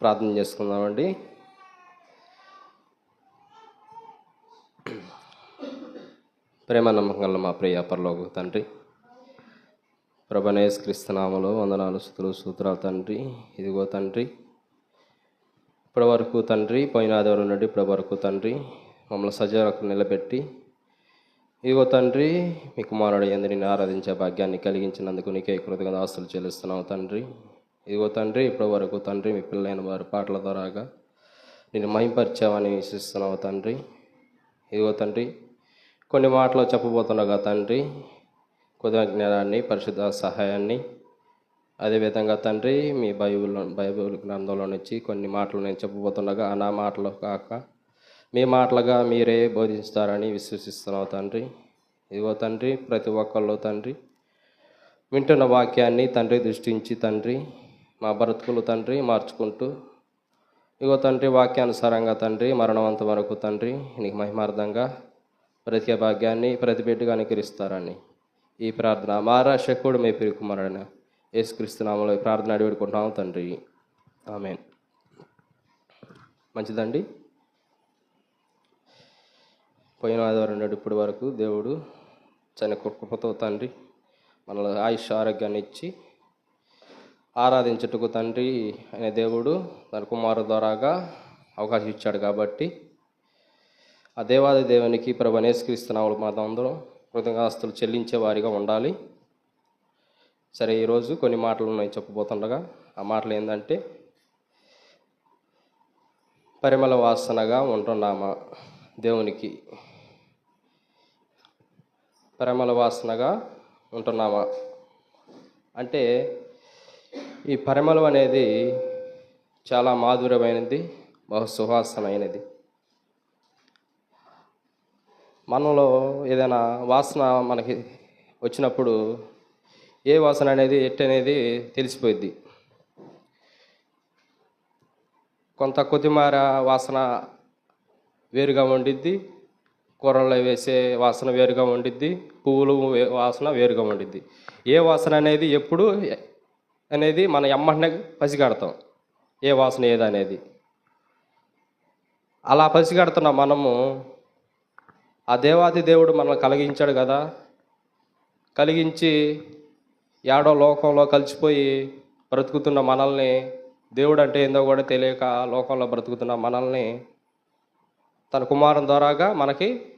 ప్రార్థన చేసుకుందామండి. ప్రేమ నమ్మకంలో మా ప్రియ పరలోక తండ్రి ప్రభనేష్ క్రిస్తనామలో వందనాలు సుతులు సూత్రాలు తండ్రి. ఇదిగో తండ్రి ఇప్పటి వరకు తండ్రి పోయిన ఆదివారం నుండి ఇప్పటి వరకు తండ్రి మమ్మల్ని సజీవకు నిలబెట్టి ఇదిగో తండ్రి మీ కుమారుడు ఎందు ఆరాధించే భాగ్యాన్ని కలిగించినందుకు నీకే కృతజ్ఞత ఆస్తులు చెల్లిస్తున్నావు తండ్రి. ఇదిగో తండ్రి ఇప్పటి వరకు తండ్రి మీ పిల్లలైన వారు పాటల ద్వారాగా నేను మహింపరిచామని విశ్వస్తున్నావు తండ్రి. ఇదిగో తండ్రి కొన్ని మాటలు చెప్పబోతుండగా తండ్రి కొద్దిగా జ్ఞానాన్ని పరిశుద్ధ సహాయాన్ని అదేవిధంగా తండ్రి మీ బైబిల్ బైబిల్ గ్రంథంలో నుంచి కొన్ని మాటలు నేను చెప్పబోతుండగా నా మాటలు కాక మీ మాటలుగా మీరే బోధిస్తారని విశ్వసిస్తున్నావు తండ్రి. ఇదిగో తండ్రి ప్రతి ఒక్కళ్ళు తండ్రి వింటున్న వాక్యాన్ని తండ్రి దృష్టించి తండ్రి మా బ్రతుకులు తండ్రి మార్చుకుంటూ ఇగో తండ్రి వాక్యానుసారంగా తండ్రి మరణవంత వరకు తండ్రి నీకు మహిమార్థంగా ప్రతి భాగ్యాన్ని ప్రతి బిడ్డగా అనుకరిస్తారని ఈ ప్రార్థన. మారా శకుడు మీ పిరి కుమారుడైన యేసుక్రీస్తునామలో ఈ ప్రార్థన అడివేడుకుంటున్నాము తండ్రి. ఆమె మంచిదండి? పోయిన ఆదివారం నుండి ఇప్పటి వరకు దేవుడు చని కృపతో తండ్రి మనలో ఆయుష్ ఆరోగ్యాన్ని ఇచ్చి ఆరాధించుటకు తండ్రి అనే దేవుడు తన కుమారు ద్వారాగా అవకాశం ఇచ్చాడు కాబట్టి ఆ దేవాది దేవునికి ప్రభు నేస్కరిస్తున్నాము మనందరం అందరం కృతజ్ఞాస్తులు చెల్లించే వారిగా ఉండాలి. సరే ఈరోజు కొన్ని మాటలు నేను చెప్పబోతుండగా. ఆ మాటలు ఏంటంటే పరిమళ వాసనగా ఉంటున్నామా దేవునికి? పరిమళ వాసనగా ఉంటున్నామా? అంటే ఈ పరిమళం అనేది చాలా మాధుర్యమైనది బహు సువాసనమైనది మనలో ఏదైనా వాసన మనకి వచ్చినప్పుడు ఏ వాసన అనేది ఎట్టనేది అనేది కొంత కొద్దిమార వాసన వేరుగా వండిద్ది కూరల్లో వేసే వాసన వేరుగా వండిద్ది పువ్వులు వాసన వేరుగా వండిద్ది ఏ వాసన అనేది ఎప్పుడు అనేది మన ఎమ్మటనే పసిగడతాం. ఏ వాసన ఏదనేది. అలా పసిగడుతున్న మనము ఆ దేవాది దేవుడు మనల్ని కలిగించాడు కదా. కలిగించి ఏడో లోకంలో కలిసిపోయి బ్రతుకుతున్న మనల్ని దేవుడు అంటే ఏందో కూడా తెలియక లోకంలో బ్రతుకుతున్న మనల్ని తన కుమారం ద్వారాగా మనకి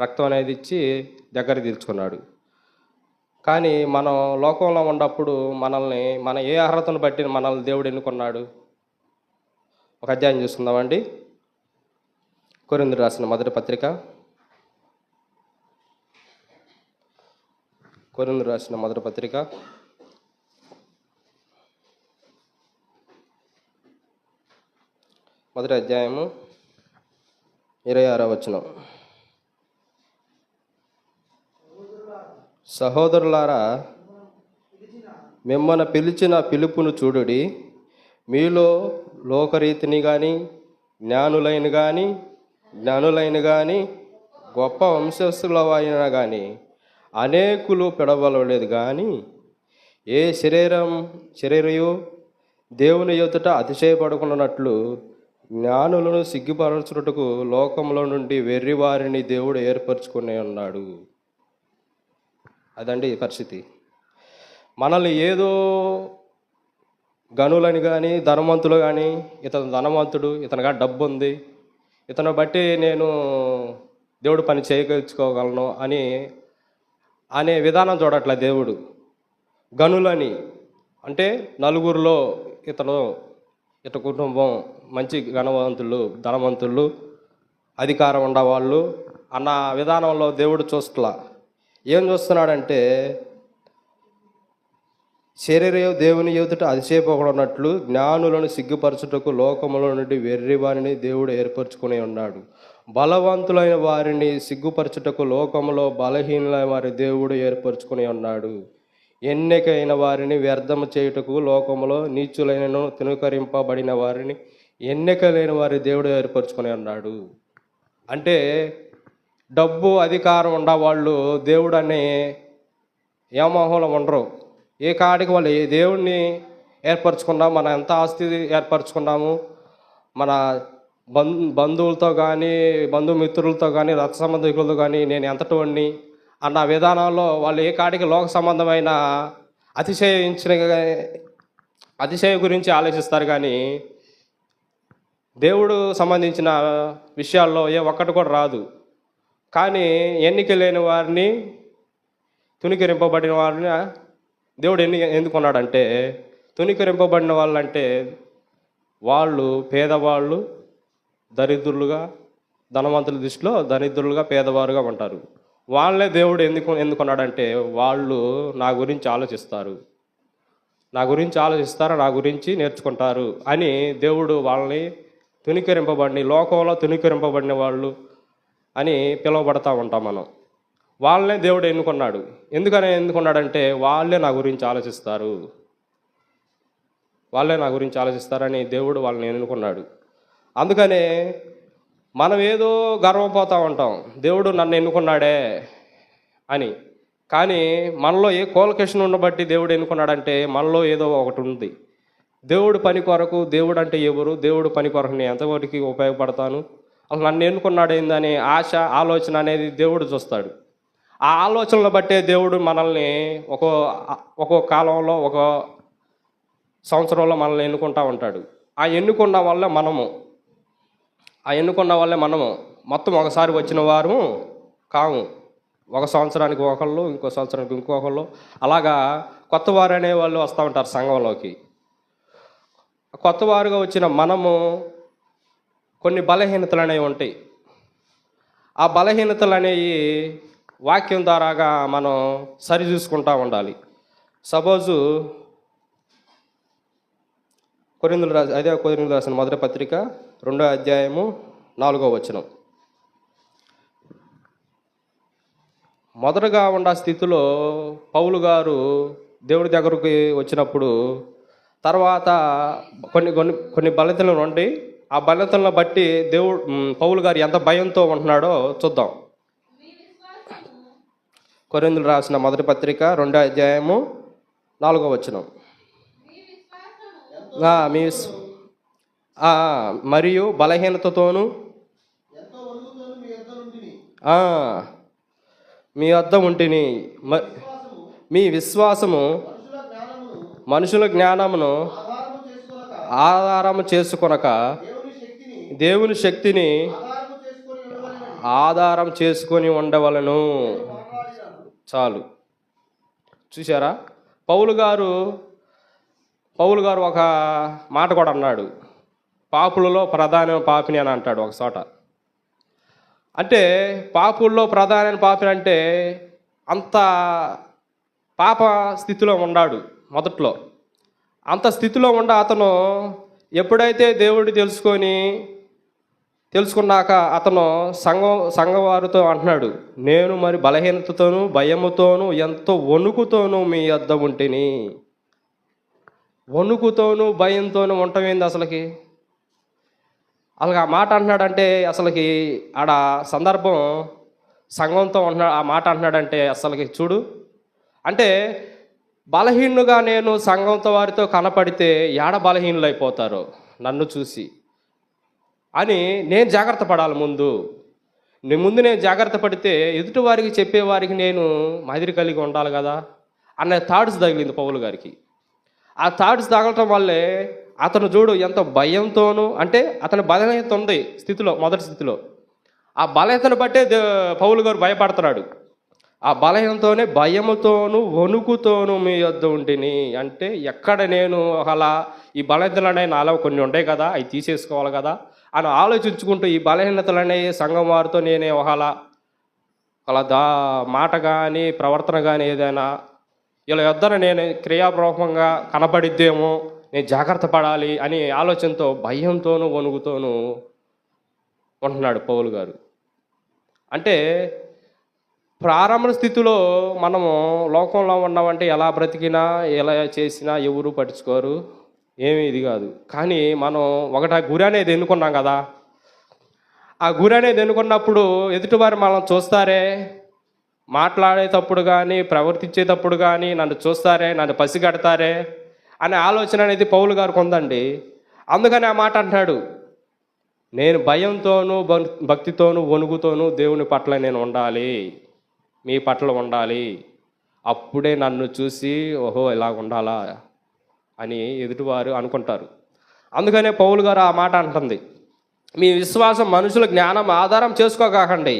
రక్తం అనేది ఇచ్చి దగ్గర తీర్చుకున్నాడు. కానీ మనం లోకంలో ఉన్నప్పుడు మనల్ని మన ఏ అర్హతను బట్టి మనల్ని దేవుడు ఎన్నుకున్నాడు? ఒక అధ్యాయం చూసుకుందామండి. కొరింది రాసిన మొదటి పత్రిక. కొరింది రాసిన మొదటి పత్రిక. మొదటి అధ్యాయము ఇరవై ఆరో వచనం. సహోదరులారా మిమ్మల్ని పిలిచిన పిలుపును చూడుడి. మీలో లోకరీతిని కానీ జ్ఞానులైన కానీ జ్ఞానులైన కానీ గొప్ప వంశస్థుల అయినా కానీ అనేకులు పిడవలలేదు కానీ ఏ శరీరం శరీరయు దేవుని ఎదుట అతిశయపడుకున్నట్లు జ్ఞానులను సిగ్గుపరచుటకు లోకంలో నుండి వెర్రివారిని దేవుడు ఏర్పరచుకునే ఉన్నాడు. అదండి పరిస్థితి. మనల్ని ఏదో గనులని కానీ ధనవంతులు కానీ ఇతను ధనవంతుడు ఇతనిగా డబ్బు ఉంది ఇతను బట్టి నేను దేవుడు పని చేయగలుచుకోగలను అని అనే విధానం చూడట్లే దేవుడు. గనులని అంటే నలుగురిలో ఇతను ఇత కుటుంబం మంచి ఘనవంతులు ధనవంతులు అధికారం ఉండవాళ్ళు అన్న విధానంలో దేవుడు చూస్తలా. ఏం చూస్తున్నాడంటే శరీర దేవుని ఎదుట అతిశయపకున్నట్లు జ్ఞానులను సిగ్గుపరచుటకు లోకములో నుండి వెర్రివారిని దేవుడు ఏర్పరచుకుని ఉన్నాడు. బలవంతులైన వారిని సిగ్గుపరచుటకు లోకములో బలహీనులైన వారి దేవుడు ఏర్పరచుకుని ఉన్నాడు. ఎన్నికైన వారిని వ్యర్థము చేయుటకు లోకములో నీచులైనను తినుకరింపబడిన వారిని ఎన్నిక లేని వారి దేవుడు ఏర్పరచుకుని ఉన్నాడు. అంటే డబ్బు అధికారం ఉండవాళ్ళు దేవుడు అనే ఏమోహంలో ఉండరు. ఏ కాడికి వాళ్ళు ఏ దేవుడిని ఏర్పరచుకున్నాము మన ఎంత ఆస్తి ఏర్పరచుకున్నాము మన బం బంధువులతో కానీ బంధుమిత్రులతో కానీ రక్త సంబంధికులతో కానీ నేను ఎంతటోడిని అన్న విధానంలో వాళ్ళు ఏ కాడికి లోక సంబంధమైన అతిశయించిన అతిశయం గురించి ఆలోచిస్తారు కానీ దేవుడు సంబంధించిన విషయాల్లో ఏ ఒక్కటి కూడా రాదు. కానీ ఎన్నిక లేని వారిని తునికరింపబడిన వారిని దేవుడు ఎన్ని ఎందుకున్నాడంటే తునికరింపబడిన వాళ్ళంటే వాళ్ళు పేదవాళ్ళు దరిద్రులుగా ధనవంతుల దృష్టిలో దరిద్రులుగా పేదవారుగా ఉంటారు. వాళ్ళే దేవుడు ఎందుకు ఎందుకున్నాడంటే వాళ్ళు నా గురించి ఆలోచిస్తారు. నా గురించి ఆలోచిస్తారు నా గురించి నేర్చుకుంటారు అని దేవుడు వాళ్ళని తునికరింపబడిన లోకంలో తునికరింపబడిన వాళ్ళు అని పిలువబడతా ఉంటాం మనం. వాళ్ళనే దేవుడు ఎన్నుకున్నాడు. ఎందుకని ఎన్నుకున్నాడంటే వాళ్ళే నా గురించి ఆలోచిస్తారు. వాళ్ళే నా గురించి ఆలోచిస్తారని దేవుడు వాళ్ళని ఎన్నుకున్నాడు. అందుకనే మనం ఏదో గర్వపోతూ ఉంటాం. దేవుడు నన్ను ఎన్నుకున్నాడే అని. కానీ మనలో ఏ కోలకేషన్ ఉండబట్టి దేవుడు ఎన్నుకున్నాడంటే మనలో ఏదో ఒకటి ఉంది. దేవుడు పని కొరకు దేవుడు అంటే ఎవరు? దేవుడు పని కొరకు నేను ఎంతవరకు ఉపయోగపడతాను? అసలు నన్ను ఎన్నుకున్నాడు ఏందని ఆశ ఆలోచన అనేది దేవుడు చూస్తాడు. ఆ ఆలోచనలు బట్టే దేవుడు మనల్ని ఒక్కో ఒక్కో కాలంలో ఒక సంవత్సరంలో మనల్ని ఎన్నుకుంటా ఉంటాడు. ఆ ఎన్నుకున్న వల్ల మనము. ఆ ఎన్నుకున్న వల్లే మనము. మొత్తం ఒకసారి వచ్చిన వారు కాము. ఒక సంవత్సరానికి ఒకళ్ళు ఇంకో సంవత్సరానికి ఇంకొకళ్ళు అలాగా కొత్త వారు అనే వాళ్ళు వస్తూ ఉంటారు సంఘంలోకి. కొత్తవారుగా వచ్చిన మనము కొన్ని బలహీనతలు అనేవి ఉంటాయి. ఆ బలహీనతలు అనేవి వాక్యం ద్వారాగా మనం సరిచూసుకుంటా ఉండాలి. సపోజు కొరిందులు రాసి అదే కొరిందులు రాసిన మొదటి పత్రిక రెండో అధ్యాయము నాలుగో వచనం. మొదటగా ఉన్న స్థితిలో పౌలు గారు దేవుడి దగ్గరకు వచ్చినప్పుడు తర్వాత కొన్ని కొన్ని కొన్ని బలితలు ఉండి ఆ బలతలను బట్టి దేవుడు పౌలు గారు ఎంత భయంతో ఉంటున్నాడో చూద్దాం. కొరిందులు రాసిన మొదటి పత్రిక రెండో అధ్యాయము నాలుగో వచనం. మీ మరియు బలహీనతతోనూ మీ వద్ద ఉంటిని మ- మీ విశ్వాసము మనుషుల జ్ఞానమును ఆధారము చేసుకొనక దేవుని శక్తిని ఆధారం చేసుకొని ఉండవలను. చాలు. చూసారా పౌలు గారు పౌలు గారు ఒక మాట కూడా అన్నాడు. పాపులలో ప్రధాన పాపిని అని అంటాడు ఒక చోట. అంటే పాపుల్లో ప్రధాన పాపిని అంటే అంత పాప స్థితిలో ఉన్నాడు మొదట్లో. అంత స్థితిలో ఉండ అతను ఎప్పుడైతే దేవుడిని తెలుసుకొని తెలుసుకున్నాక అతను సంఘం సంఘవారితో అంటున్నాడు నేను మరి బలహీనతతోనూ భయముతోనూ ఎంతో వణుకుతోనూ మీ యొద్ద ఉంటిని. వణుకుతోనూ భయంతోనూ ఉండటమేంది అసలుకి? అలాగ ఆ మాట అంటున్నాడంటే అసలుకి ఆడ సందర్భం సంఘంతో ఉంటున్నాడు ఆ మాట అంటున్నాడంటే అసలుకి చూడు. అంటే బలహీనుగా నేను సంఘంతో వారితో కనపడితే ఏడ బలహీనులు నన్ను చూసి. అని నేను జాగ్రత్త పడాలి ముందు. నేను ముందు నేను జాగ్రత్త పడితే ఎదుటివారికి చెప్పేవారికి నేను మాదిరి కలిగి ఉండాలి కదా అన్న థాట్స్ తగిలింది పౌలు గారికి. ఆ థాట్స్ తగలటం వల్లే అతను చూడు ఎంత భయంతోనూ అంటే అతని బలహీనత ఉంది స్థితిలో మొదటి స్థితిలో. ఆ బలహీనతను బట్టే పౌలు గారు భయపడుతున్నాడు. ఆ బలహీనతోనే భయముతోనూ వణుకుతోనూ మీ యొద్ద ఉంటిని అంటే ఎక్కడ నేను అలా ఈ బలహీనతలు నాలో కొన్ని ఉంటాయి కదా అవి తీసేసుకోవాలి కదా అని ఆలోచించుకుంటూ ఈ బలహీనతలనే సంఘం వారితో నేనే ఒకలా అలా దా మాట కానీ ప్రవర్తన కానీ ఏదైనా ఇలా యొద్దన నేను క్రియాపూర్వకంగా కనబడిద్దేమో నేను జాగ్రత్త పడాలి అని ఆలోచనతో భయంతోనూ వణుగుతోనూ ఉంటున్నాడు పౌలు గారు. అంటే ప్రారంభ స్థితిలో మనము లోకంలో ఉన్నామంటే ఎలా బ్రతికినా ఎలా చేసినా ఎవరు పట్టించుకోరు. ఏమీ ఇది కాదు. కానీ మనం ఒకటి ఆ గురి అనేది ఎన్నుకున్నాం కదా. ఆ గురి అనేది ఎన్నుకున్నప్పుడు ఎదుటివారు మనం చూస్తారే? మాట్లాడేటప్పుడు కానీ ప్రవర్తించేటప్పుడు కానీ నన్ను చూస్తారే నన్ను పసిగడతారే అనే ఆలోచన అనేది పౌలు గారికి ఉందండి. అందుకని ఆ మాట అంటున్నాడు. నేను భయంతోనూ భక్తితోనూ వణుగుతోనూ దేవుని పట్ల నేను ఉండాలి. మీ పట్ల ఉండాలి. అప్పుడే నన్ను చూసి ఓహో ఇలా ఉండాలా? అని ఎదుటివారు అనుకుంటారు. అందుకనే పౌలు గారు ఆ మాట అంటుంది. మీ విశ్వాసం మనుషుల జ్ఞానం ఆధారం చేసుకోకండి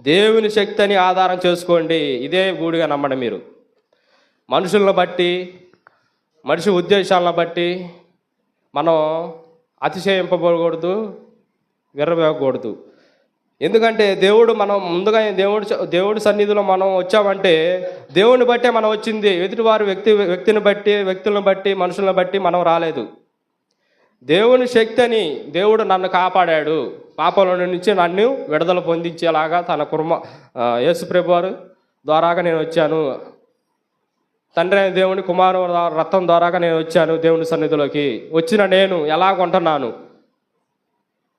దేవుని శక్తిని ఆధారం చేసుకోండి. ఇదే గూడిగా నమ్మండి మీరు. మనుషులను బట్టి మనిషి ఉద్దేశాలను బట్టి మనం అతిశయింపబడకూడదు విర్రవేయకూడదు. ఎందుకంటే దేవుడు మనం ముందుగా దేవుడు దేవుడి సన్నిధిలో మనం వచ్చామంటే దేవుని బట్టే మనం వచ్చింది. ఎదుటివారి వ్యక్తి వ్యక్తిని బట్టి వ్యక్తులను బట్టి మనుషులను బట్టి మనం రాలేదు. దేవుని శక్తి అని దేవుడు నన్ను కాపాడాడు. పాపంలో నుంచి నన్ను విడుదల పొందించేలాగా తన కుర్మ యేసుప్రభువారు యేసుప్రభు వారు ద్వారాగా నేను వచ్చాను. తండ్రి అయిన దేవుని కుమారు రత్నం ద్వారాగా నేను వచ్చాను దేవుని సన్నిధిలోకి. వచ్చిన నేను ఎలా ఉంటున్నాను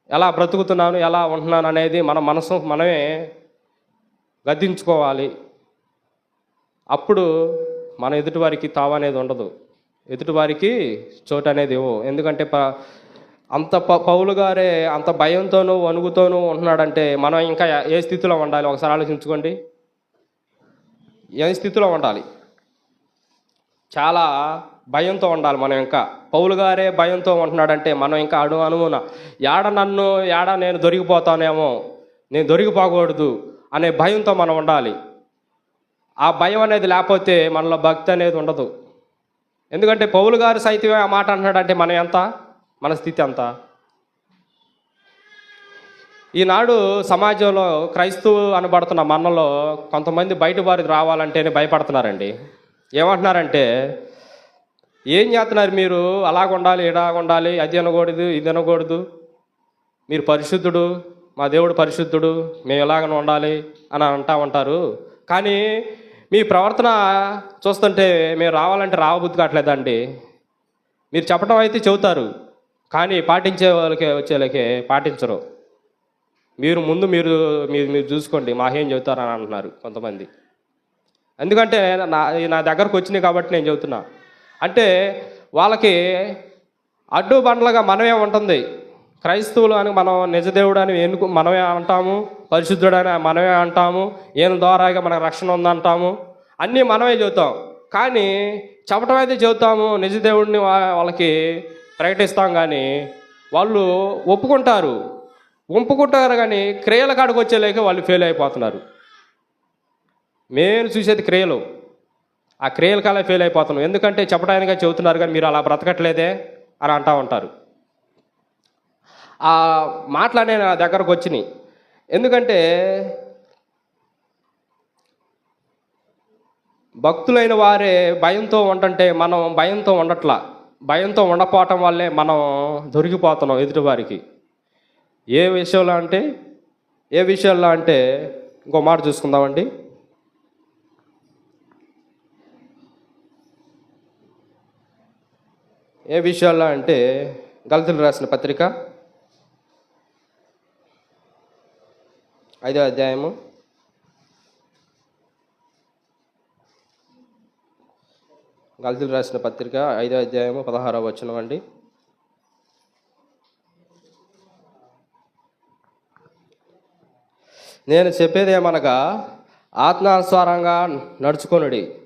ఎలా బ్రతుకుతున్నాను ఎలా ఉంటున్నాను అనేది మన మనసు మనమే గద్దించుకోవాలి. అప్పుడు మన ఎదుటివారికి తావు అనేది ఉండదు. ఎదుటివారికి చోటు అనేది ఇవ్వు ఎందుకంటే ప అంత ప పౌలు గారే అంత భయంతోనూ వణుకుతోనూ ఉంటున్నాడంటే మనం ఇంకా ఏ స్థితిలో ఉండాలి? ఒకసారి ఆలోచించుకోండి. ఏ స్థితిలో ఉండాలి? చాలా భయంతో ఉండాలి మనం ఇంకా. పౌలు గారే భయంతో ఉంటున్నాడంటే మనం ఇంకా అణు అనువున యాడ నన్ను యాడ నేను దొరికిపోతానేమో నేను దొరికిపోకూడదు అనే భయంతో మనం ఉండాలి. ఆ భయం అనేది లేకపోతే మనలో భక్తి అనేది ఉండదు. ఎందుకంటే పౌలు గారు సైతమే ఆ మాట అంటున్నాడంటే మనం ఎంత? మన స్థితి ఎంత? ఈనాడు సమాజంలో క్రైస్తవు అనబడుతున్న మనలో కొంతమంది బయట వారికి రావాలంటేనే భయపడుతున్నారండి. ఏమంటున్నారంటే ఏం చేస్తున్నారు మీరు? అలాగ ఉండాలి ఇలాగ ఉండాలి అది అనకూడదు ఇది అనకూడదు. మీరు పరిశుద్ధుడు మా దేవుడు పరిశుద్ధుడు మేము ఎలాగ ఉండాలి అని అంటా ఉంటారు. కానీ మీ ప్రవర్తన చూస్తుంటే మేము రావాలంటే రావబుద్ధి కావట్లేదండి. మీరు చెప్పడం అయితే చెబుతారు కానీ పాటించే వాళ్ళకి వచ్చేళ్ళకి పాటించరు. మీరు ముందు మీరు మీరు మీరు చూసుకోండి మాకేం చెబుతారని అంటున్నారు కొంతమంది. ఎందుకంటే నా నా దగ్గరకు వచ్చినాయి కాబట్టి నేను చెబుతున్నా. అంటే వాళ్ళకి అడ్డు బండ్లుగా మనమే ఉంటుంది. క్రైస్తవులు అని మనం నిజదేవుడు అని ఎన్నుకు మనమే అంటాము? పరిశుద్ధుడు అని మనమే అంటాము? ఈయన ద్వారాగా మనకు రక్షణ ఉందంటాము? అన్నీ మనమే చెబుతాం. కానీ చెప్పటం అయితే చెబుతాము నిజదేవుడిని వాళ్ళకి ప్రకటిస్తాం కానీ వాళ్ళు ఒప్పుకుంటారు. ఒప్పుకుంటారు కానీ క్రియల కాడికి వచ్చేలేక వాళ్ళు ఫెయిల్ అయిపోతున్నారు. మేము చూసేది క్రియలు. ఆ క్రియల కాలే ఫెయిల్ అయిపోతున్నాం. ఎందుకంటే చెప్పడానికే చెబుతున్నారు కానీ మీరు అలా బ్రతకట్లేదే అని అంటా ఉంటారు. ఆ మాటలనే నా దగ్గరకు వచ్చినాయి. ఎందుకంటే భక్తులైన వారే భయంతో ఉండంటే మనం భయంతో ఉండట్లా. భయంతో ఉండపోవటం వల్లే మనం దొరికిపోతున్నాం ఎదుటివారికి. ఏ విషయంలో అంటే ఏ విషయంలో అంటే ఇంకో మాట చూసుకుందామండి. ఏ విషయాల్లో అంటే గలతులు రాసిన పత్రిక ఐదో అధ్యాయము. గలతులు రాసిన పత్రిక ఐదో అధ్యాయము పదహారవ వచనం అండి. నేను చెప్పేదేమనగా ఆత్మానుసారంగా నడుచుకొనుడి.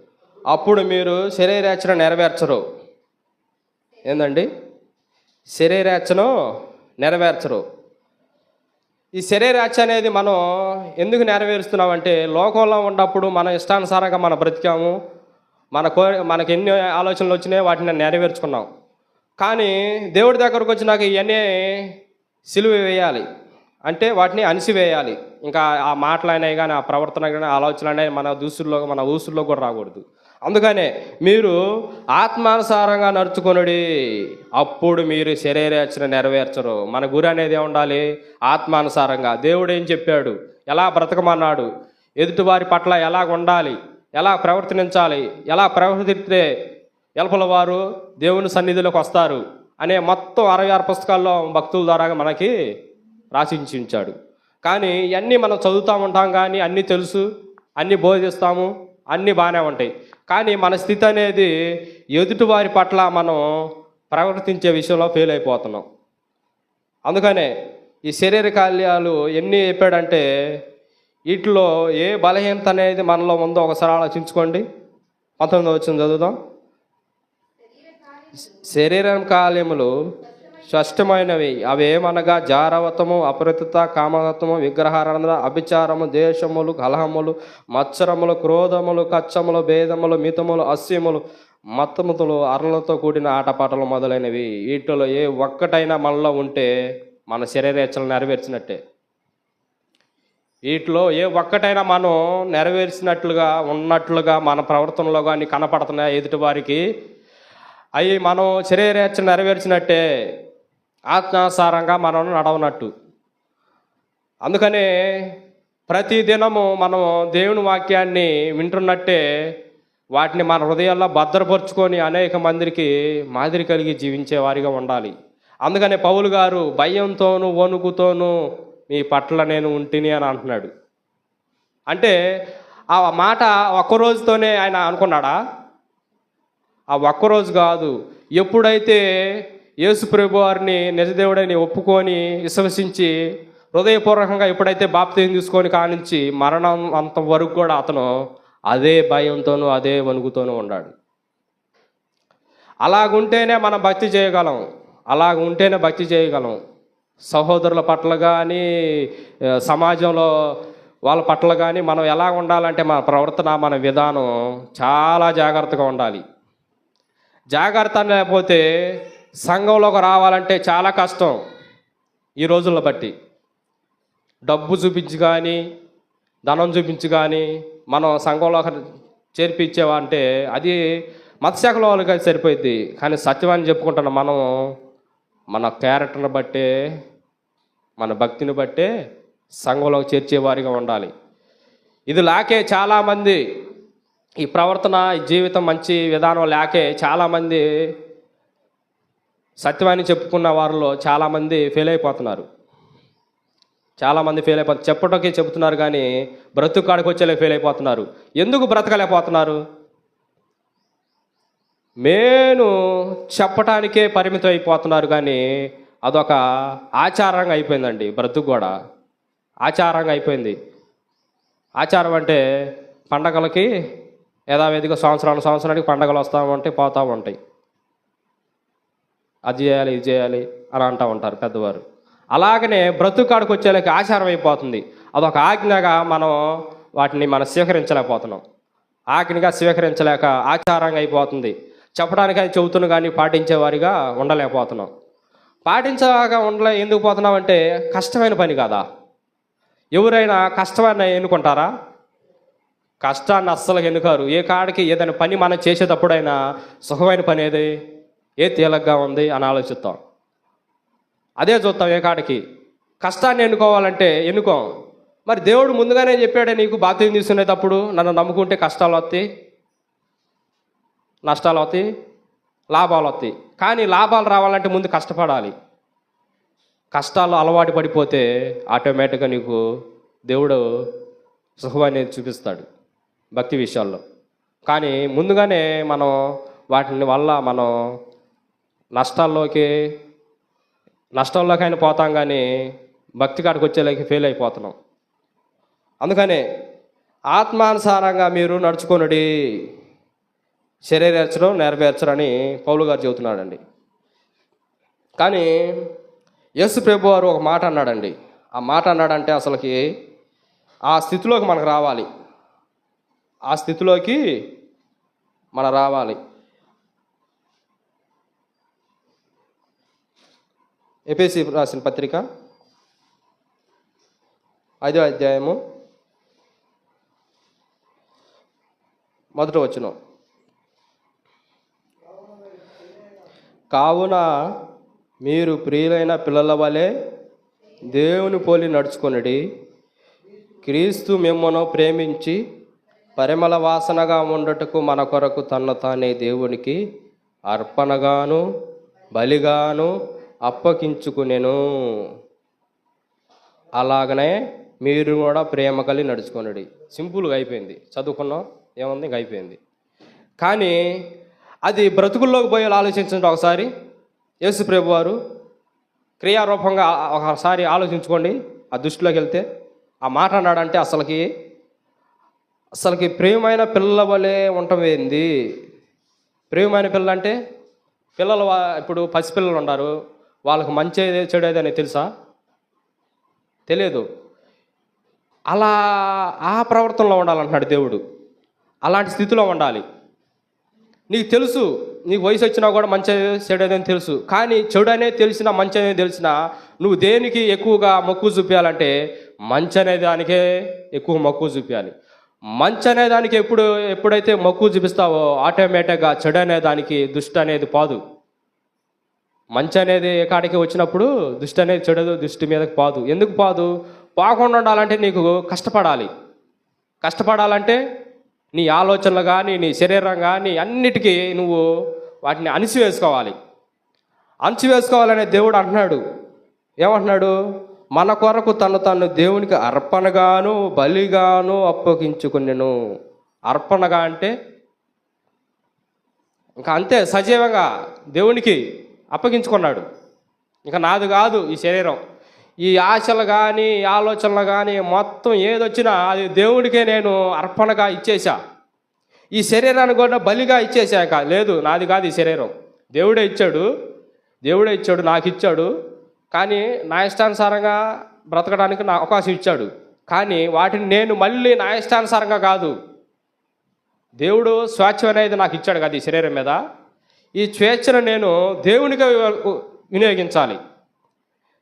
అప్పుడు మీరు శరీరాచరణ నెరవేర్చరు. ఏందండి? శరీరాచను నెరవేర్చరు. ఈ శరీరాచ అనేది మనం ఎందుకు నెరవేరుస్తున్నామంటే లోకంలో ఉన్నప్పుడు మన ఇష్టానుసారంగా మనం బ్రతికాము మన కో మనకి ఎన్ని ఆలోచనలు వచ్చినాయో వాటిని నెరవేర్చుకున్నాం. కానీ దేవుడి దగ్గరకు వచ్చినాక ఇవన్నీ సిలువ వేయాలి. అంటే వాటిని అణిసివేయాలి. ఇంకా ఆ మాటలైనా కానీ ఆ ప్రవర్తన కానీ ఆలోచన అనేవి మన దూసుల్లో మన ఊసుల్లో కూడా రాకూడదు. అందుకనే మీరు ఆత్మానుసారంగా నడుచుకొనుడి. అప్పుడు మీరు శరీరేచ్చన నెరవేర్చరు. మన గురి అనేది ఉండాలి ఆత్మానుసారంగా. దేవుడు ఏం చెప్పాడు? ఎలా బ్రతకమన్నాడు? ఎదుటివారి పట్ల ఎలా ఉండాలి? ఎలా ప్రవర్తించాలి? ఎలా ప్రవర్తిస్తే ఎలపల వారు దేవుని సన్నిధిలోకి వస్తారు? అనే మొత్తం అరవై ఆరు పుస్తకాల్లో భక్తుల ద్వారా మనకి రాసించాడు కానీ ఇవన్నీ మనం చదువుతూ ఉంటాం కానీ అన్నీ తెలుసు అన్నీ బోధిస్తాము అన్నీ బాగానే ఉంటాయి. కానీ మన స్థితి అనేది ఎదుటివారి పట్ల మనం ప్రవర్తించే విషయంలో ఫెయిల్ అయిపోతున్నాం. అందుకనే ఈ శరీర కాల్యాలు ఎన్ని చెప్పాడంటే వీటిలో ఏ బలహీనత అనేది మనలో ఉందో ఒకసారి ఆలోచించుకోండి. పంతొమ్మిది వచ్చింది చదువుదాం. శరీరం కాల్యములు స్పష్టమైనవి. అవి ఏమనగా జారవతము అపరితత కామతత్వము విగ్రహారాధన అభిచారము దేశములు కలహములు మత్సరములు క్రోధములు కచ్చములు భేదములు మితములు అస్యములు మత్తముతులు అరలతో కూడిన ఆటపాటలు మొదలైనవి. వీటిలో ఏ ఒక్కటైనా మనలో ఉంటే మన శరీరేచ్చలు నెరవేర్చినట్టే. వీటిలో ఏ ఒక్కటైనా మనం నెరవేర్చినట్లుగా ఉన్నట్లుగా మన ప్రవర్తనలో కానీ కనపడుతున్నాయి? ఎదుటి వారికి అవి మనం శరీరేచ్ఛ నెరవేర్చినట్టే. ఆత్మానుసారంగా మనం నడవనట్టు. అందుకనే ప్రతి దినము మనం దేవుని వాక్యాన్ని వింటున్నట్టే వాటిని మన హృదయాల్లో భద్రపరుచుకొని అనేక మందికి మాదిరి కలిగి జీవించేవారిగా ఉండాలి. అందుకనే పౌలు గారు భయంతోనూ వణుకుతోనూ మీ పట్ల నేను ఉంటిని అని అంటున్నాడు. అంటే ఆ మాట ఒక్క రోజుతోనే ఆయన అనుకున్నాడా? ఆ ఒక్కరోజు కాదు. ఎప్పుడైతే యేసు ప్రభు వారిని నిజదేవుడని ఒప్పుకొని విశ్వసించి హృదయపూర్వకంగా ఎప్పుడైతే బాప్తీయం తీసుకొని కానించి మరణం అంత వరకు కూడా అతను అదే భయంతోనూ అదే వణుకుతోనూ ఉన్నాడు అలాగుంటేనే మనం భక్తి చేయగలం. అలాగ ఉంటేనే భక్తి చేయగలం. సహోదరుల పట్ల కానీ సమాజంలో వాళ్ళ పట్ల కానీ మనం ఎలా ఉండాలంటే మన ప్రవర్తన మన విధానం చాలా జాగ్రత్తగా ఉండాలి. జాగ్రత్త లేకపోతే సంఘంలోకి రావాలంటే చాలా కష్టం ఈ రోజుల్లో బట్టి. డబ్బు చూపించి కానీ ధనం చూపించి కానీ మనం సంఘంలోకి చేర్పించేవా అంటే అది మత్స్యకుల వాళ్ళకి అది సరిపోయింది కానీ సత్యవాన్ని చెప్పుకుంటున్న మనం మన క్యారెక్టర్ని బట్టే మన భక్తిని బట్టే సంఘంలోకి చేర్చేవారిగా ఉండాలి. ఇది లాకే చాలామంది ఈ ప్రవర్తన ఈ జీవితం మంచి విధానం లేకే చాలామంది సత్యవాణి చెప్పుకున్న వారిలో చాలామంది ఫెయిల్ అయిపోతున్నారు. చాలామంది ఫెయిల్ అయిపోతున్నారు చెప్పటకే చెబుతున్నారు కానీ బ్రతుకు కాడికి వచ్చేలా ఫెయిల్ అయిపోతున్నారు. ఎందుకు బ్రతకలేకపోతున్నారు? నేను చెప్పటానికే పరిమితం అయిపోతున్నారు కానీ అదొక ఆచారంగా అయిపోయిందండి బ్రతుకు కూడా. ఆచారంగా అయిపోయింది. ఆచారం అంటే పండగలకి యథావిధిగా సంవత్సరాలు సంవత్సరానికి పండగలు వస్తూ ఉంటాయి పోతూ ఉంటాయి. అది చేయాలి ఇది చేయాలి అని అంటూ ఉంటారు పెద్దవారు. అలాగనే బ్రతుకాడికి వచ్చేలాకి ఆచారం అయిపోతుంది. అదొక ఆజ్ఞగా మనం వాటిని మనం స్వీకరించలేకపోతున్నాం. ఆజ్ఞగా స్వీకరించలేక ఆచారంగా అయిపోతుంది. చెప్పడానికి అది చెబుతున్న కానీ పాటించేవారిగా ఉండలేకపోతున్నాం. పాటించగా ఉండలే ఎందుకు పోతున్నాం అంటే కష్టమైన పని కదా? ఎవరైనా కష్టమైన ఎన్నుకుంటారా? కష్టాన్ని అస్సలు ఎన్నుకారు. ఏ కాడికి ఏదైనా పని మనం చేసేటప్పుడైనా సుఖమైన పని ఏది? ఏ తేలగ్గా ఉంది అని ఆలోచిస్తాం. అదే చూస్తాం ఏ కాడికి కష్టాన్ని ఎన్నుకోవాలంటే ఎన్నుకోం. మరి దేవుడు ముందుగానే చెప్పాడే నీకు బాధ్యత తీసుకునేటప్పుడు నన్ను నమ్ముకుంటే కష్టాలు వస్తాయి నష్టాలు వస్తాయి లాభాలు వస్తాయి. కానీ లాభాలు రావాలంటే ముందు కష్టపడాలి. కష్టాలు అలవాటు పడిపోతే ఆటోమేటిక్గా నీకు దేవుడు సుఖం చూపిస్తాడు భక్తి విషయాల్లో. కానీ ముందుగానే మనం వాటిని వల్ల మనం నష్టాల్లోకి నష్టంలోకైనా పోతాం కానీ భక్తి కాడికి వచ్చేలాకి ఫెయిల్ అయిపోతున్నాం. అందుకనే ఆత్మానుసారంగా మీరు నడుచుకొనుడి శరీరేర్చడం నెరవేర్చరని పౌలు గారు చెబుతున్నాడండి. కానీ యేసు ప్రభు వారు ఒక మాట అన్నాడండి. ఆ మాట అన్నాడంటే అసలుకి ఆ స్థితిలోకి మనకు రావాలి. ఆ స్థితిలోకి మనం రావాలి. ఎపిసి రాసిన పత్రిక ఐదో అధ్యాయము మొదట వచ్చిన కావున మీరు ప్రియులైన పిల్లల వలె దేవుని పోలి నడుచుకొనిడి. క్రీస్తు మిమ్మను ప్రేమించి పరిమళ వాసనగా ఉండటకు మన కొరకు తన తానే దేవునికి అర్పణగాను బలిగాను అప్పగించుకునేను. అలాగనే మీరు కూడా ప్రేమ కలిగి నడుచుకోనడి. సింపుల్గా అయిపోయింది. చదువుకున్నాం ఏముంది? ఇంక అయిపోయింది. కానీ అది బ్రతుకుల్లోకి పోయి ఆలోచించండి ఒకసారి. యేసు ప్రభు వారు క్రియారూపంగా ఒకసారి ఆలోచించుకోండి. ఆ దృష్టిలోకి వెళ్తే ఆ మాట అన్నాడంటే అసలుకి అసలుకి ప్రేమైన పిల్లల వలె ఉండటం ఏంది ప్రేమైన పిల్లలు అంటే పిల్లలు ఇప్పుడు పసిపిల్లలు ఉన్నారు. వాళ్ళకి మంచి చెడేదని చెడు తెలుసా? తెలియదు. అలా ఆ ప్రవర్తనలో ఉండాలంటున్నాడు దేవుడు. అలాంటి స్థితిలో ఉండాలి. నీకు తెలుసు నీకు వయసు వచ్చినా కూడా మంచి చెడేదని తెలుసు. కానీ చెడు అనేది తెలిసినా మంచి అనేది తెలిసినా నువ్వు దేనికి ఎక్కువగా మక్కువ చూపించాలంటే మంచి అనే దానికే ఎక్కువ మక్కువ చూపించాలి మంచి అనే దానికి ఎప్పుడు ఎప్పుడైతే మక్కువ చూపిస్తావో ఆటోమేటిక్గా చెడు అనే దానికి దుష్టి అనేది పాదు. మంచి అనేది ఏకాడికి వచ్చినప్పుడు దుష్టి అనేది చెడదు దృష్టి మీదకి పాదు. ఎందుకు పాదు? పోకుండా ఉండాలంటే నీకు కష్టపడాలి. కష్టపడాలంటే నీ ఆలోచనలు కానీ నీ శరీరం కానీ అన్నిటికీ నువ్వు వాటిని అణిచివేసుకోవాలి. అణిచివేసుకోవాలనే దేవుడు అంటున్నాడు. ఏమంటున్నాడు? మన కొరకు తను తను దేవునికి అర్పణగాను బలిగాను అప్పగించుకునేను అర్పణగా అంటే ఇంకా అంతే సజీవంగా దేవునికి అప్పగించుకున్నాడు. ఇంకా నాది కాదు ఈ శరీరం. ఈ ఆశలు కానీ ఈ ఆలోచనలు కానీ మొత్తం ఏదొచ్చినా అది దేవుడికే నేను అర్పణగా ఇచ్చేసా ఈ శరీరాన్ని కూడా బలిగా ఇచ్చేసాక లేదు నాది కాదు ఈ శరీరం. దేవుడే ఇచ్చాడు. దేవుడే ఇచ్చాడు నాకు ఇచ్చాడు. కానీ నా ఇష్టానుసారంగా బ్రతకడానికి నా అవకాశం ఇచ్చాడు. కానీ వాటిని నేను మళ్ళీ నా ఇష్టానుసారంగా కాదు. దేవుడు స్వాచ్ఛం అనేది నాకు ఇచ్చాడు కదా ఈ శరీరం మీద. ఈ స్వేచ్ఛను నేను దేవునిగా వినియోగించాలి.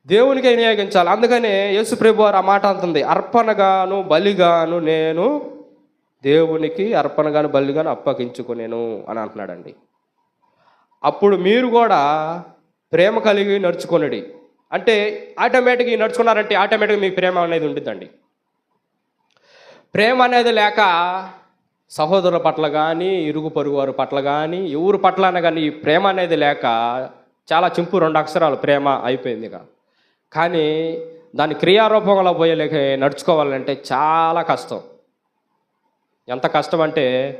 దేవునికే వినియోగించాలి. అందుకనే యేసు ప్రభు వారు ఆ మాట అంటుంది. అర్పణగాను బలిగాను నేను దేవునికి అర్పణగాను బలిగాను అప్పగించుకునేను అని అంటున్నాడండి. అప్పుడు మీరు కూడా ప్రేమ కలిగి నడుచుకొనడి. అంటే ఆటోమేటిక్గా నడుచుకున్నారంటే ఆటోమేటిక్గా మీకు ప్రేమ అనేది ఉంటుందండి ప్రేమ అనేది లేక సహోదరుల పట్ల కానీ ఇరుగు పొరుగు వారి పట్ల కానీ ఎవరి పట్ల అయినా కానీ ఈ ప్రేమ అనేది లేక చాలా చింపు రెండు అక్షరాలు ప్రేమ అయిపోయింది ఇక కానీ దాని క్రియారూపంలో పోయేలేక నడుచుకోవాలంటే చాలా కష్టం. ఎంత కష్టం అంటే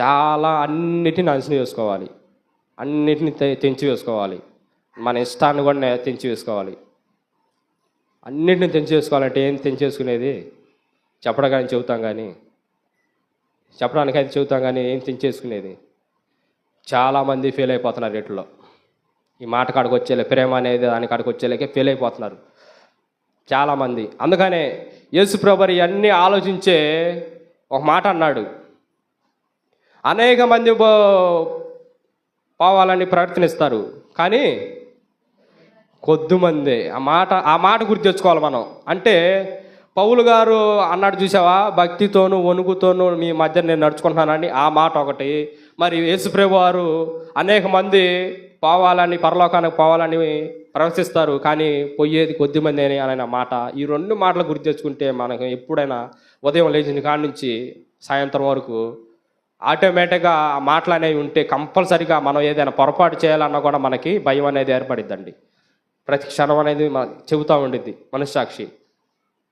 చాలా అన్నిటిని అంచనా వేసుకోవాలి. అన్నిటిని తె- తెంచి వేసుకోవాలి. మన ఇష్టాన్ని కూడా తెంచి వేసుకోవాలి. అన్నిటిని తెంచి వేసుకోవాలంటే ఏం తెంచి వేసుకునేది? చెప్పడం కానీ చెబుతాం కానీ చెప్పడానికి అయితే చెబుతాం కానీ ఏం తెంచేసుకునేది చాలామంది ఫెయిల్ అయిపోతున్నారు వీటిలో ఈ మాట కాడికి వచ్చేలే ప్రేమ అనేది దాని కాడికి వచ్చేలేకే ఫెయిల్ అయిపోతున్నారు. చాలామంది. అందుకనే యేసు ప్రభర్ ఇవన్నీ ఆలోచించే ఒక మాట అన్నాడు. అనేక మంది పో- పోవాలని ప్రయత్నిస్తారు కానీ కొద్దిమంది ఆ మాట ఆ మాట గుర్తు తెచ్చుకోవాలి మనం. అంటే పౌలు గారు అన్నాడు చూసావా? భక్తితోనూ వణుకుతోనూ మీ మధ్య నేను నడుచుకుంటున్నానని ఆ మాట ఒకటి. మరి యేసుప్రభు వారు అనేక మంది పోవాలని పరలోకానికి పోవాలని ప్రవశిస్తారు కానీ పోయేది కొద్ది మంది అని అనే మాట. ఈ రెండు మాటలు గుర్తు తెచ్చుకుంటే మనకు ఎప్పుడైనా ఉదయం లేచిన కాడి నుంచి సాయంత్రం వరకు ఆటోమేటిక్గా ఆ మాటలు అనేవి ఉంటే కంపల్సరిగా మనం ఏదైనా పొరపాటు చేయాలన్నా కూడా మనకి భయం అనేది ఏర్పడిద్దండి. ప్రతి క్షణం అనేది మన చెబుతూ ఉండిద్ది మనస్సాక్షి.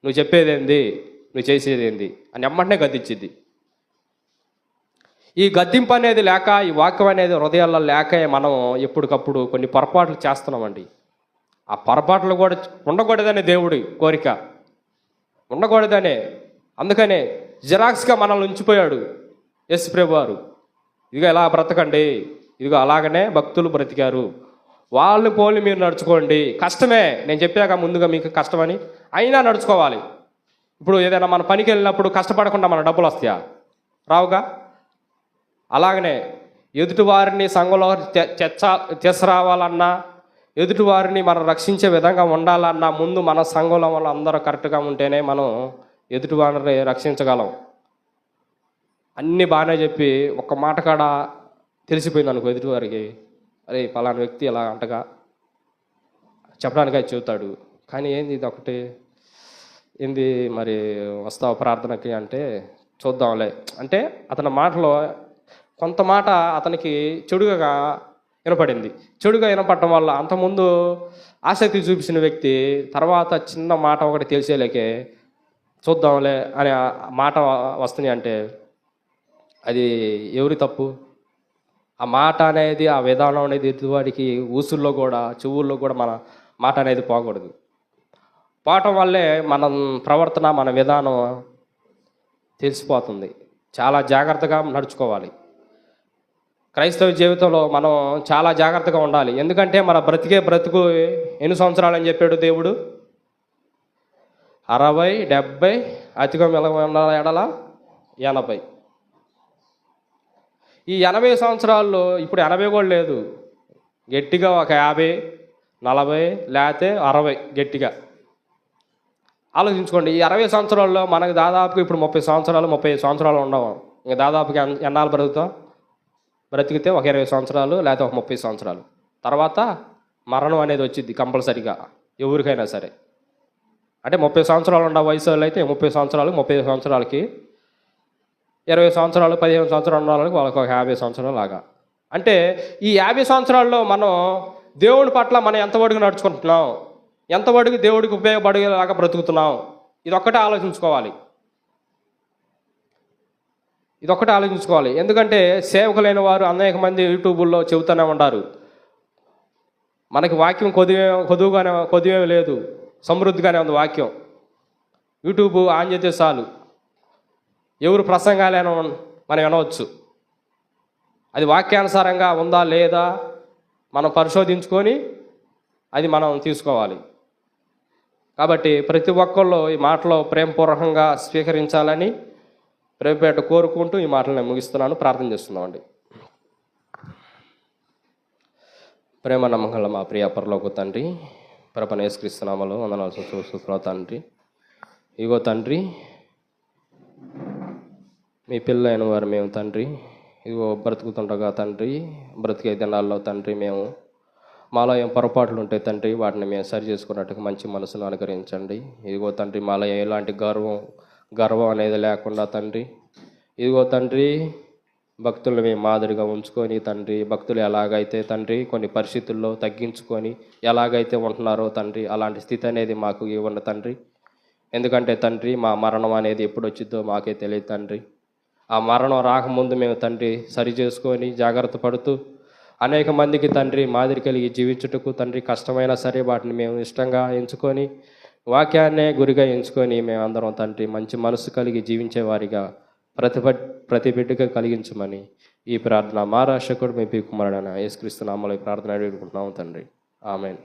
నువ్వు చెప్పేదేంది? నువ్వు చేసేదేంది? అని ఎమ్మటనే గద్దించింది. ఈ గద్దింపు అనేది లేక ఈ వాక్యం అనేది హృదయాల్లో లేక మనం ఎప్పటికప్పుడు కొన్ని పొరపాట్లు చేస్తున్నామండి. ఆ పొరపాట్లు కూడా ఉండకూడదనే దేవుడి కోరిక. ఉండకూడదనే. అందుకనే జిరాక్స్గా మనల్ని ఉంచిపోయాడు ఎస్ ప్రభు ఇదిగో ఎలా బ్రతకండి. ఇదిగో అలాగనే భక్తులు బ్రతికారు. వాళ్ళని పోలి మీరు నడుచుకోండి. కష్టమే. నేను చెప్పాక ముందుగా మీకు కష్టమని. అయినా నడుచుకోవాలి. ఇప్పుడు ఏదైనా మన పనికి వెళ్ళినప్పుడు కష్టపడకుండా మన డబ్బులు వస్తాయా? రావుగా? అలాగనే ఎదుటివారిని సంఘంలో తె- తెచ్చ తీసుకురావాలన్నా ఎదుటివారిని మనం రక్షించే విధంగా ఉండాలన్నా ముందు మన సంఘంలో వాళ్ళు అందరూ కరెక్ట్గా ఉంటేనే మనం ఎదుటివారిని రక్షించగలం. అన్నీ బాగానే చెప్పి ఒక్క మాట కాడ తెలిసిపోయింది అనుకో ఎదుటివారికి అరే పలానా వ్యక్తి ఇలా అంటగా చెప్పడానికి అది చెబుతాడు. కానీ ఏంది ఇది ఒకటి ఏంది మరి వస్తావు ప్రార్థనకి అంటే చూద్దాంలే. అంటే అతని మాటలో కొంత మాట అతనికి చెడుగా వినపడింది. చెడుగా వినపడటం వల్ల అంతకుముందు ఆసక్తి చూపించిన వ్యక్తి తర్వాత చిన్న మాట ఒకటి తెలిసేలేకే చూద్దాంలే అనే మాట వస్తుంది అంటే అది ఎవరి తప్పు? ఆ మాట అనేది ఆ విధానం అనేది ఎదుటివాడికి ఊసుల్లో కూడా చెవుల్లో కూడా మన మాట అనేది పోకూడదు. పోవటం వల్లే మన ప్రవర్తన మన విధానం తెలిసిపోతుంది. చాలా జాగ్రత్తగా నడుచుకోవాలి. క్రైస్తవ జీవితంలో మనం చాలా జాగ్రత్తగా ఉండాలి. ఎందుకంటే మన బ్రతికే బ్రతుకు ఎన్ని సంవత్సరాలు అని చెప్పాడు దేవుడు? అరవై డెబ్బై అతిగా మెలగ ఎడల ఎనభై. ఈ ఎనభై సంవత్సరాల్లో ఇప్పుడు ఎనభై కూడా లేదు. గట్టిగా ఒక యాభై నలభై లేకపోతే అరవై గట్టిగా. ఆలోచించుకోండి ఈ అరవై సంవత్సరాల్లో మనకు దాదాపుగా ఇప్పుడు ముప్పై సంవత్సరాలు ముప్పై ఐదు సంవత్సరాలు ఉండవు. ఇంకా దాదాపుగా ఎన్- ఎన్నాళ్ళు బ్రతుకుతాం? బ్రతికితే ఒక ఇరవై సంవత్సరాలు లేకపోతే ఒక ముప్పై సంవత్సరాలు. తర్వాత మరణం అనేది వచ్చింది కంపల్సరిగా ఎవరికైనా సరే. అంటే ముప్పై సంవత్సరాలు ఉన్న వయసు వాళ్ళు అయితే ముప్పై సంవత్సరాలు ముప్పై సంవత్సరాలకి ఇరవై సంవత్సరాలు పదిహేను సంవత్సరాలు ఉన్న వాళ్ళకి వాళ్ళకి ఒక యాభై సంవత్సరాలు లాగా. అంటే ఈ యాభై సంవత్సరాల్లో మనం దేవుడి పట్ల మనం ఎంతవరకు నడుచుకుంటున్నాం? ఎంతవరకు దేవుడికి ఉపయోగపడేలాగా బ్రతుకుతున్నాం? ఇదొక్కటే ఆలోచించుకోవాలి. ఇది ఒక్కటే ఆలోచించుకోవాలి. ఎందుకంటే సేవకులైన వారు అనేక మంది యూట్యూబుల్లో చెబుతూనే ఉంటారు. మనకి వాక్యం కొద్దిగా కొద్దుగానే కొద్దిగా లేదు. సమృద్ధిగానే ఉంది వాక్యం. యూట్యూబ్ ఆన్ చేస్తే చాలు. ఎవరు ప్రసంగాలైనా మనం వినవచ్చు. అది వాక్యానుసారంగా ఉందా లేదా మనం పరిశోధించుకొని అది మనం తీసుకోవాలి. కాబట్టి ప్రతి ఒక్కళ్ళు ఈ మాటలో ప్రేమపూర్వకంగా స్వీకరించాలని ప్రేమపేట కోరుకుంటూ ఈ మాటలు నేను ముగిస్తున్నాను. ప్రార్థన చేస్తున్నామండి. ప్రేమ నమ్మకాల మా ప్రియ పరలోకు తండ్రి ప్రపణ యేసుక్రీస్తునామలో వందనాలు సుస్తులో తండ్రి. ఇగో తండ్రి మీ పిల్లలైన వారు మేము తండ్రి. ఇదిగో బ్రతుకుతుండగా తండ్రి బ్రతికే దినాల్లో తండ్రి మేము. మాలో ఏం పొరపాట్లు ఉంటాయి తండ్రి వాటిని మేము సరి చేసుకున్నట్టుగా మంచి మనసును అనుకరించండి ఇదిగో తండ్రి మాలో ఎలాంటి గర్వం గర్వం అనేది లేకుండా తండ్రి. ఇదిగో తండ్రి భక్తులను మేము మాదిరిగా ఉంచుకొని తండ్రి భక్తులు ఎలాగైతే తండ్రి కొన్ని పరిస్థితుల్లో తగ్గించుకొని ఎలాగైతే ఉంటున్నారో తండ్రి అలాంటి స్థితి అనేది మాకు ఇవ్వండి తండ్రి. ఎందుకంటే తండ్రి మా మరణం అనేది ఎప్పుడు వచ్చిద్దో మాకే తెలియదు తండ్రి. ఆ మరణం రాకముందు మేము తండ్రి సరి చేసుకొని జాగ్రత్త పడుతూ అనేక మందికి తండ్రి మాదిరి కలిగి జీవించుటకు తండ్రి కష్టమైనా సరే వాటిని మేము ఇష్టంగా ఎంచుకొని వాక్యాన్నే గురిగా ఎంచుకొని మేము అందరం తండ్రి మంచి మనసు కలిగి జీవించే వారిగా ప్రతి బిడ్డగా కలిగించమని ఈ ప్రార్థన మా రాష్ట్రకుడు మీ పీ కుమారుడైన యేసుక్రీస్తు నామలో ఈ ప్రార్థన అడుగుకుంటున్నాము తండ్రి. ఆమెన్.